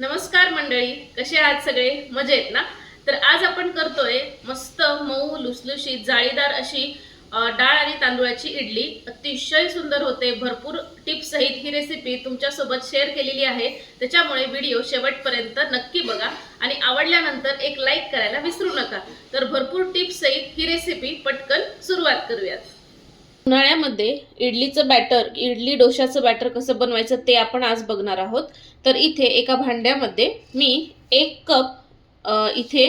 नमस्कार मंडळी कसे आहात सगळे? मजेत ना? तर आज आपण करतोय मस्त मऊ लुसलुशीत जाळीदार अशी डाळ आणि तांदूळाची इडली. अतिशय सुंदर होते भरपूर टिप्स सहित ही रेसिपी तुमच्यासोबत शेअर केलेली आहे. त्याच्यामुळे व्हिडिओ शेवटपर्यंत नक्की बघा आणि आवडल्यानंतर एक लाईक करायला विसरू नका. तर भरपूर टिप्स सहित ही रेसिपी पटकन सुरुवात करूयात. उन्हाळ्यामध्ये इडलीचं बॅटर इडली डोशाचं बॅटर कसं बनवायचं ते आपण आज बघणार आहोत. तर इथे एका भांड्यामध्ये मी एक कप इथे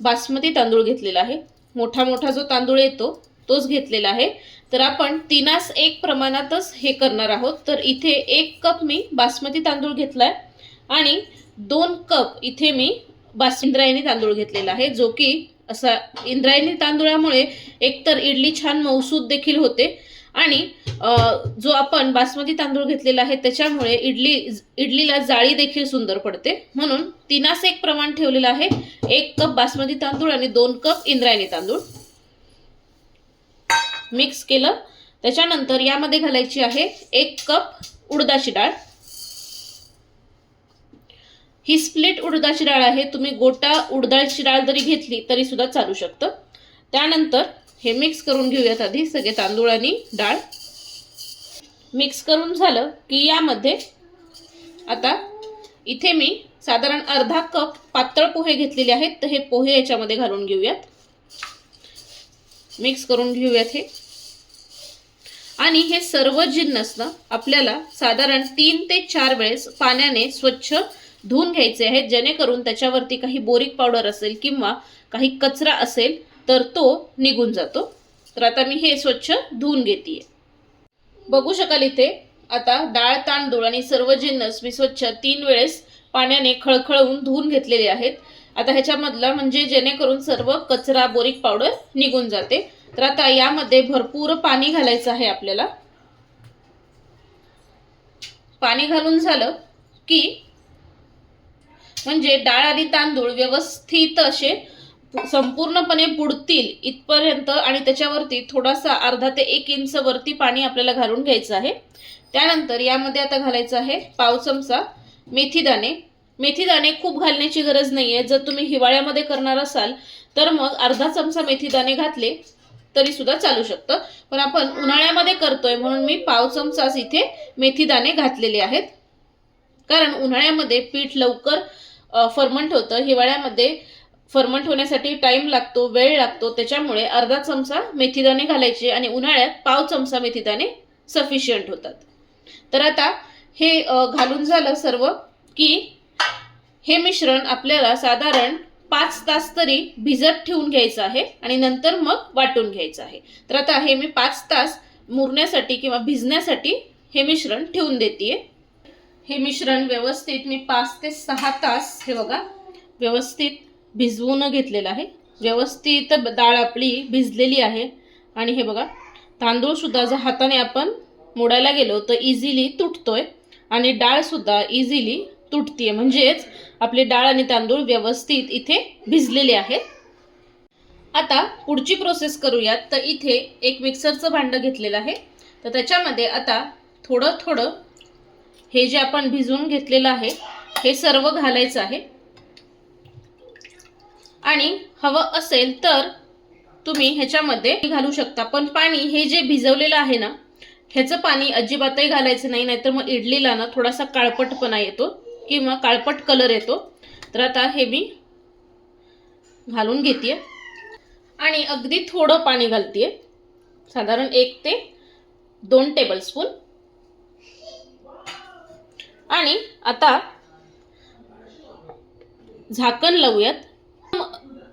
बासमती तांदूळ घेतलेला आहे. मोठा मोठा जो तांदूळ येतो तोच घेतलेला आहे. तर आपण तिनास एक प्रमाणातच हे करणार आहोत. तर इथे एक कप मी बासमती तांदूळ घेतलाय आणि दोन कप इथे मी बास इंद्रायणी तांदूळ घेतलेला आहे जो की असा इंद्रायणी तांदूळामुळे एकतर इडली छान मौसूद देखील होते आणि जो आपण बासमती तांदूळ घेतलेला आहे त्याच्यामुळे इडली इडलीला जाळी देखील सुंदर पडते. म्हणून तिनास एक प्रमाण ठेवलेलं आहे एक कप बासमती तांदूळ आणि दोन कप इंद्रायणी तांदूळ. मिक्स केलं. त्याच्यानंतर यामध्ये घालायची आहे एक कप उडदाची डाळ. ही स्प्लिट उडदाची डाळ आहे. तुम्ही गोटा उडदाची डाळ जरी घेतली तरी सुद्धा चालू शकतं. त्यानंतर हे मिक्स करून घेऊयात आधी सगळे तांदूळ आणि डाळ. मिक्स करून झालं की यामध्ये आता इथे मी साधारण अर्धा कप पातळ पोहे घेतलेले आहेत. तर हे पोहे याच्यामध्ये घालून घेऊयात. मिक्स करून घेऊयात हे. आणि हे सर्व जिन्नसनं आपल्याला साधारण तीन ते चार वेळेस पाण्याने स्वच्छ धुवून घ्यायचे आहेत. जेणेकरून त्याच्यावरती काही बोरिक पावडर असेल किंवा काही कचरा असेल तर तो निघून जातो. तर आता मी हे स्वच्छ धुवून घेते बघू शकाल इथे आता डाळ तांदूळ आणि सर्व जिन्नस मी स्वच्छ तीन वेळेस पाण्याने खळखळवून धुवून घेतलेले आहेत. आता ह्याच्यामधला म्हणजे जेणेकरून सर्व कचरा बोरिक पावडर निघून जाते. तर आता यामध्ये भरपूर पाणी घालायचं आहे आपल्याला. पाणी घालून झालं की म्हणजे डाळ आणि तांदूळ व्यवस्थित असे संपूर्णपणे बुडतील इथपर्यंत आणि त्याच्यावरती थोडासा अर्धा ते एक इंच वरती पाणी आपल्याला घालून घ्यायचं आहे. त्यानंतर यामध्ये आता घालायचं आहे पाव चमचा मेथीदाणे मेथीदाणे खूप घालण्याची गरज नाही आहे जर तुम्ही हिवाळ्यामध्ये करणार असाल तर मग अर्धा चमचा मेथीदाणे घातले तरी सुद्धा चालू शकतं. पण आपण उन्हाळ्यामध्ये करतोय म्हणून मी पाव चमचाच इथे मेथीदाणे घातलेले आहेत. कारण उन्हाळ्यामध्ये पीठ लवकर फर्मंट होतं. हिवाळ्यामध्ये फर्मंट होण्यासाठी टाइम लागतो वेळ लागतो. त्याच्यामुळे अर्धा चमचा मेथीदाणे घालायचे आणि उन्हाळ्यात पाव चमचा मेथीदाणे सफिशियंट होतात. तर आता हे घालून झालं सर्व की हे मिश्रण आपल्याला साधारण पाच तास तरी भिजत ठेवून घ्यायचं आहे आणि नंतर मग वाटून घ्यायचं आहे. तर आता हे मी पाच तास मुरण्यासाठी किंवा भिजण्यासाठी हे मिश्रण ठेवून देते हे मिश्रण व्यवस्थित मी पाच ते सहा तास हे बघा व्यवस्थित भिजवून घेतलेलं आहे. व्यवस्थित डाळ आपली भिजलेली आहे. आणि हे बघा तांदूळसुद्धा जर हाताने आपण मोडायला गेलो तर इझिली तुटतोय. आणि डाळसुद्धा इझिली तुटतीये. म्हणजेच आपले डाळ आणि तांदूळ व्यवस्थित इथे भिजलेले आहेत. आता पुढची प्रोसेस करूयात. तर इथे एक मिक्सरचं भांडं घेतलेलं आहे. तर त्याच्यामध्ये आता थोडं थोडं हे जे आपण भिजवून घेतलेलं आहे हे सर्व घालायचं आहे. आणि हवं असेल तर तुम्ही ह्याच्यामध्ये घालू शकता. पण पाणी हे जे भिजवलेलं आहे ना ह्याचं पाणी अजिबातही घालायचं नाही नाहीतर मग इडलीला ना थोडासा काळपटपणा येतो किंवा काळपट कलर येतो. तर आता हे मी घालून घेते आणि अगदी थोडं पाणी घालते साधारण एक ते दोन टेबलस्पून आणि आता झाकण लावूयात.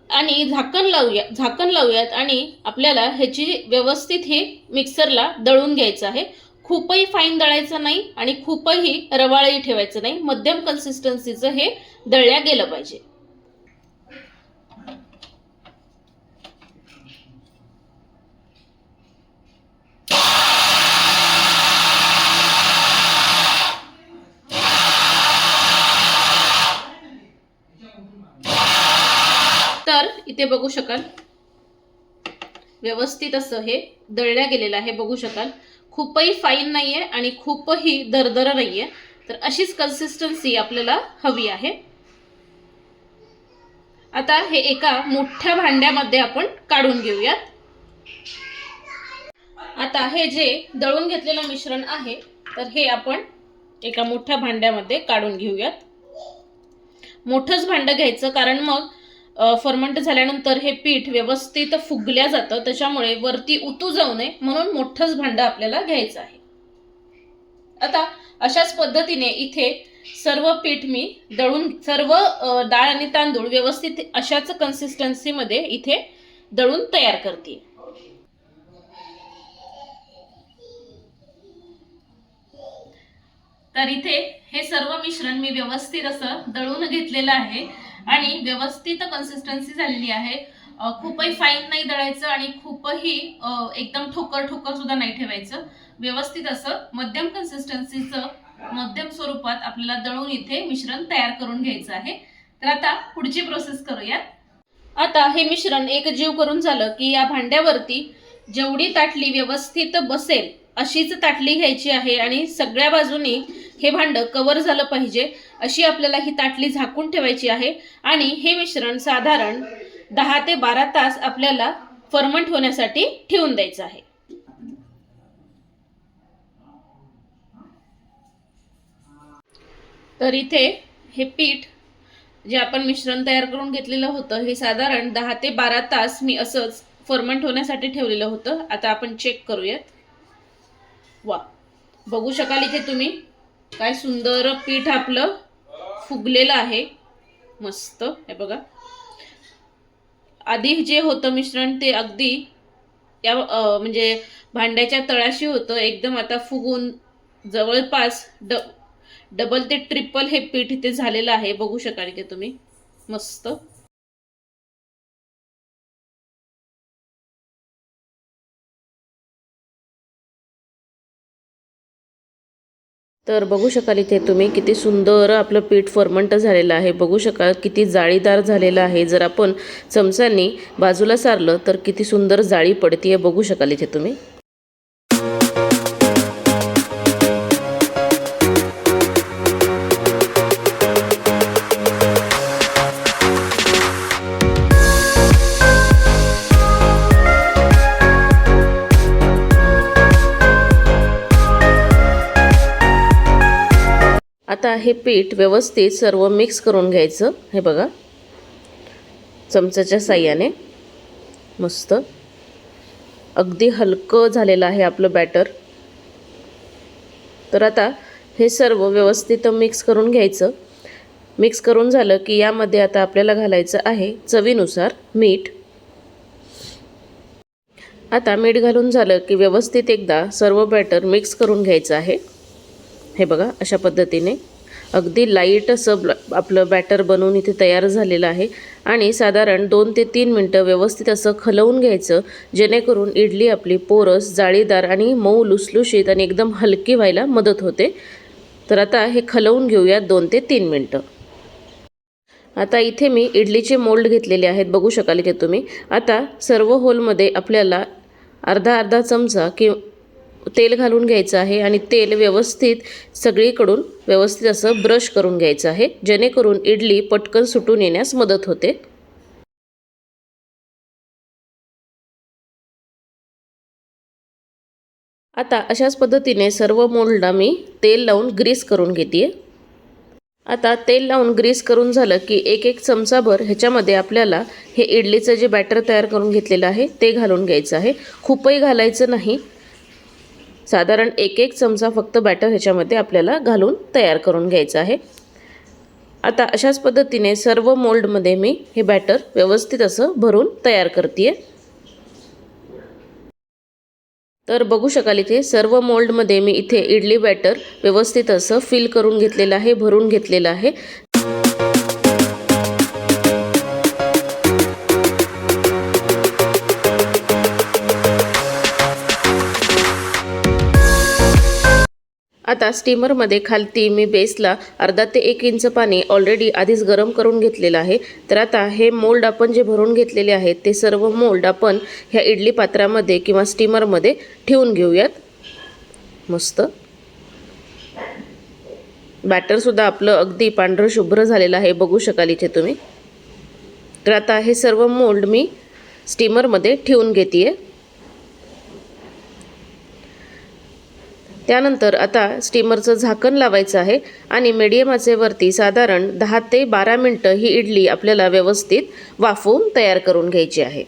आणि झाकण लावूया झाकण लावूयात आणि आपल्याला ह्याची व्यवस्थित हे मिक्सरला दळून घ्यायचं आहे. खूपही फाईन दळायचं नाही आणि खूपही रवाळही ठेवायचं नाही. मध्यम कन्सिस्टन्सीचं हे दळल्या गेलं पाहिजे. इथे बघू शकाल. व्यवस्थित असं हे दळल्या गेलेलं आहे बघू शकाल. खूपही फाईन नाहीये आणि खूपही दरदर नाहीये. तर अशीच कन्सिस्टन्सी आपल्याला हवी आहे. आता हे एका मोठ्या भांड्यामध्ये आपण काढून घेऊयात. आता हे जे दळून घेतलेलं मिश्रण आहे तर हे आपण एका मोठ्या भांड्यामध्ये काढून घेऊयात. मोठंच भांडं घ्यायचं कारण मग फर्मंट झाल्यानंतर हे पीठ व्यवस्थित फुगल्या जातं. त्याच्यामुळे वरती उतू जाऊ नये म्हणून मोठंच भांडं आपल्याला घ्यायचं आहे. आता अशाच पद्धतीने इथे सर्व पीठ मी दळून सर्व डाळ आणि तांदूळ व्यवस्थित अशाच कन्सिस्टन्सीमध्ये इथे दळून तयार करते. तर इथे हे सर्व मिश्रण मी व्यवस्थित असं दळून घेतलेलं आहे. आणि व्यवस्थित कन्सिस्टन्सी झालेली आहे. खूपही फाईन नाही दळायचं आणि खूपही एकदम ठोकर ठोकर सुद्धा नाही ठेवायचं. व्यवस्थित असं मध्यम कन्सिस्टन्सीचं मध्यम स्वरूपात आपल्याला दळून इथे मिश्रण तयार करून घ्यायचं आहे. तर आता पुढची प्रोसेस करूयात. आता हे मिश्रण एक जीव करून झालं की या भांड्यावरती जेवढी ताटली व्यवस्थित बसेल अशीच ताटली घ्यायची आहे आणि सगळ्या बाजूनी हे भांडं कवर झालं पाहिजे अशी आपल्याला ही ताटली झाकून ठेवायची आहे आणि हे मिश्रण साधारण दहा ते बारा तास आपल्याला फर्मंट होण्यासाठी ठेवून द्यायचं आहे. तर इथे हे पीठ जे आपण मिश्रण तयार करून घेतलेलं होतं हे साधारण दहा ते बारा तास मी असंच फर्मंट होण्यासाठी ठेवलेलं होतं. आता आपण चेक करूयात. वा. बघू शकाल इथे तुम्ही. काय सुंदर पीठ आपलं फुगलेलं आहे. मस्त. हे बघा. आधी जे होतं मिश्रण ते अगदी या म्हणजे भांड्याच्या तळाशी होतं. एकदम आता फुगून जवळपास ड डबल ते ट्रिपल हे पीठ इथे झालेलं आहे. बघू शकाल की तुम्ही. मस्त. तर बघू शकाल इथे तुम्ही किती सुंदर आपलं पीठ फर्मंट झालेलं आहे. बघू शकाल किती जाळीदार झालेलं आहे. जर आपण चमचांनी बाजूला सारलं तर किती सुंदर जाळी पडतीये. बघू शकाल इथे तुम्ही. आता हे पीठ व्यवस्थित सर्व मिक्स करून घ्यायचं. हे बघा. चमच्याच्या साह्याने. मस्त. अगदी हलकं झालेलं आहे आपलं बॅटर तर आता हे सर्व व्यवस्थित मिक्स करून घ्यायचं. मिक्स करून झालं की यामध्ये आता आपल्याला घालायचं आहे चवीनुसार मीठ. आता मीठ घालून झालं की व्यवस्थित एकदा सर्व बॅटर मिक्स करून घ्यायचं आहे. हे बघा अशा पद्धतीने. अगदी लाइट असं ब्ल आपलं बॅटर बनवून इथे तयार झालेलं आहे. आणि साधारण दोन ते तीन मिनटं व्यवस्थित असं खलवून घ्यायचं जेणेकरून इडली आपली पोरस जाळीदार आणि मऊ लुसलुशीत आणि एकदम हलकी व्हायला मदत होते. तर आता हे खलवून घेऊयात दोन ते तीन मिनटं. आता इथे मी इडलीचे मोल्ड घेतलेले आहेत बघू शकाल की तुम्ही. आता सर्व होलमध्ये आपल्याला अर्धा अर्धा चमचा कि तेल घालून घ्यायचं आहे आणि तेल व्यवस्थित सगळीकडून व्यवस्थित असं ब्रश करून घ्यायचं आहे. जेणेकरून इडली पटकन सुटून येण्यास मदत होते. आता अशाच पद्धतीने सर्व मोल्डला मी तेल लावून ग्रीस करून घेते आता तेल लावून ग्रीस करून झालं की एक एक चमचाभर ह्याच्यामध्ये आपल्याला हे इडलीचं जे बॅटर तयार करून घेतलेलं आहे ते घालून घ्यायचं आहे. खूपही घालायचं नाही साधारण एक एक चमचा फक्त बॅटर ह्याच्यामध्ये आपल्याला घालून तयार करून घ्यायचं आहे. आता अशाच पद्धतीने सर्व मोल्डमध्ये मी हे बॅटर व्यवस्थित असं भरून तयार करते तर बघू शकाल इथे सर्व मोल्डमध्ये मी इथे इडली बॅटर व्यवस्थित असं फिल करून घेतलेलं आहे भरून घेतलेलं आहे. आता स्टीमरमध्ये खालती मी बेसला अर्धा ते एक इंच पाणी ऑलरेडी आधीच गरम करून घेतलेलं आहे. तर आता हे मोल्ड आपण जे भरून घेतलेले आहेत ते सर्व मोल्ड आपण ह्या इडली पात्रामध्ये किंवा स्टीमरमध्ये ठेवून घेऊयात. मस्त. बॅटरसुद्धा आपलं अगदी पांढरं शुभ्र झालेलं आहे बघू शकाल इथे तुम्ही. तर आता हे सर्व मोल्ड मी स्टीमरमध्ये ठेवून घेते आहे त्यानंतर आता स्टीमरचं झाकण लावायचं आहे आणि मीडियम आचेवरती साधारण दहा ते बारा मिनटं ही इडली आपल्याला व्यवस्थित वाफवून तयार करून घ्यायची आहे.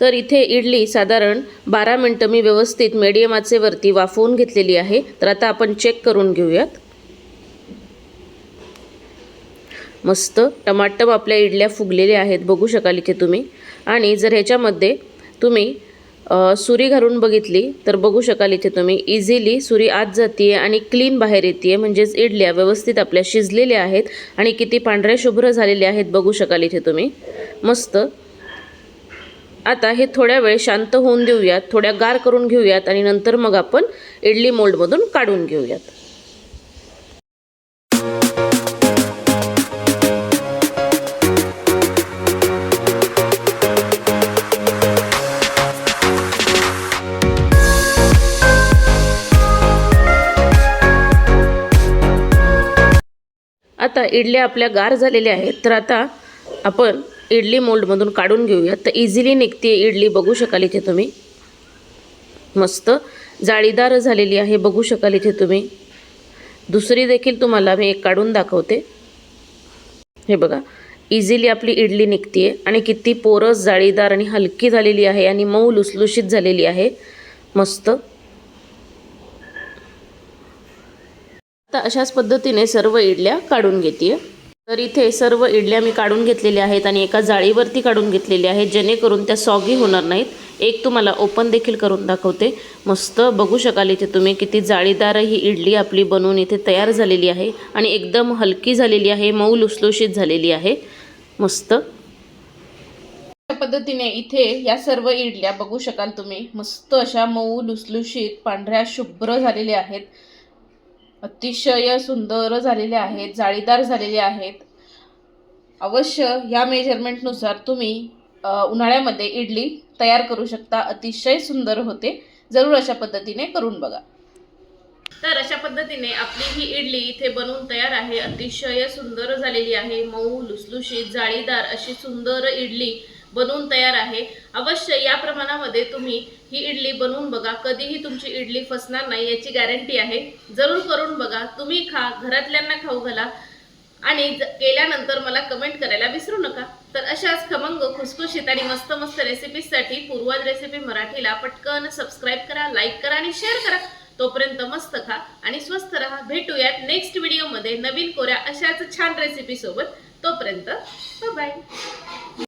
तर इथे इडली साधारण बारा मिनटं मी व्यवस्थित मीडियम आचेवरती वाफवून घेतलेली आहे. तर आता आपण चेक करून घेऊयात. मस्त टमाटम आपल्या इडल्या फुगलेल्या आहेत. बघू शकाल इथे तुम्ही. आणि जर ह्याच्यामध्ये तुम्ही सुरी घालून बघितली तर बघू शकाल इथे तुम्ही. इझिली सुरी आत जाते आणि क्लीन बाहेर येते म्हणजेच इडल्या व्यवस्थित आपल्या शिजलेल्या आहेत आणि किती पांढऱ्या शुभ्र झालेल्या आहेत बघू शकाल इथे तुम्ही. मस्त. आता हे थोड्या वेळ शांत होऊन देऊयात थोड्या गार करून घेऊयात आणि नंतर मग आपण इडली मोल्डमधून काढून घेऊयात. आता इडल्या आपल्या गार झालेल्या आहेत तर आता आपण इडली मोल्डमधून काढून घेऊयात तर इझिली निघते इडली बघू शकाल इथे तुम्ही. मस्त. जाळीदार झालेली आहे बघू शकाल इथे तुम्ही. दुसरी देखील तुम्हाला मी एक काढून दाखवते. हे बघा इझिली आपली इडली निघते आणि किती पोरस जाळीदार आणि हलकी झालेली आहे आणि मऊ लुसलुशीत झालेली आहे. मस्त. तर अशाच पद्धतीने सर्व इडल्या काढून घेते तर इथे सर्व इडल्या मी काढून घेतलेल्या आहेत आणि एका जाळीवरती काढून घेतलेल्या आहेत जेणेकरून त्या सॉगी होणार नाहीत. एक तुम्हाला ओपन देखील करून दाखवते. मस्त बघू शकाल इथे तुम्ही किती जाळीदार ही इडली आपली बनवून इथे तयार झालेली आहे आणि एकदम हलकी झालेली आहे मऊ लुसलुशीत झालेली आहे. मस्त. अशा पद्धतीने इथे या सर्व इडल्या बघू शकाल तुम्ही. मस्त अशा मऊ लुसलुशीत पांढऱ्या शुभ्र झालेल्या आहेत. अतिशय सुंदर झालेले आहेत जाळीदार झालेले आहेत. अवश्य ह्या मेजरमेंटनुसार तुम्ही उन्हाळ्यामध्ये इडली तयार करू शकता. अतिशय सुंदर होते. जरूर अशा पद्धतीने करून बघा. तर अशा पद्धतीने आपली ही इडली इथे बनवून तयार आहे. अतिशय सुंदर झालेली आहे. मऊ लुसलुशीत जाळीदार अशी सुंदर इडली बनवून तयार आहे. अवश्य या प्रमाणामध्ये तुम्ही ही इडली बनवून बघा. कधीही तुमची इडली फसणार नाही याची गॅरंटी आहे. जरूर करून बघा. तुम्ही खा घरातल्यांना खाऊ घाला. आणि केल्यानंतर मला कमेंट करायला विसरू नका. तर अशाच खमंग खुसखुशीत आणि मस्त मस्त रेसिपीजसाठी पूर्वाज रेसिपी मराठीला पटकन सबस्क्राईब करा लाईक करा आणि शेअर करा. तोपर्यंत मस्त खा आणि स्वस्त राहा. भेटूयात नेक्स्ट व्हिडिओमध्ये नवीन कोऱ्या अशाच छान रेसिपीसोबत तोपर्यंत बाय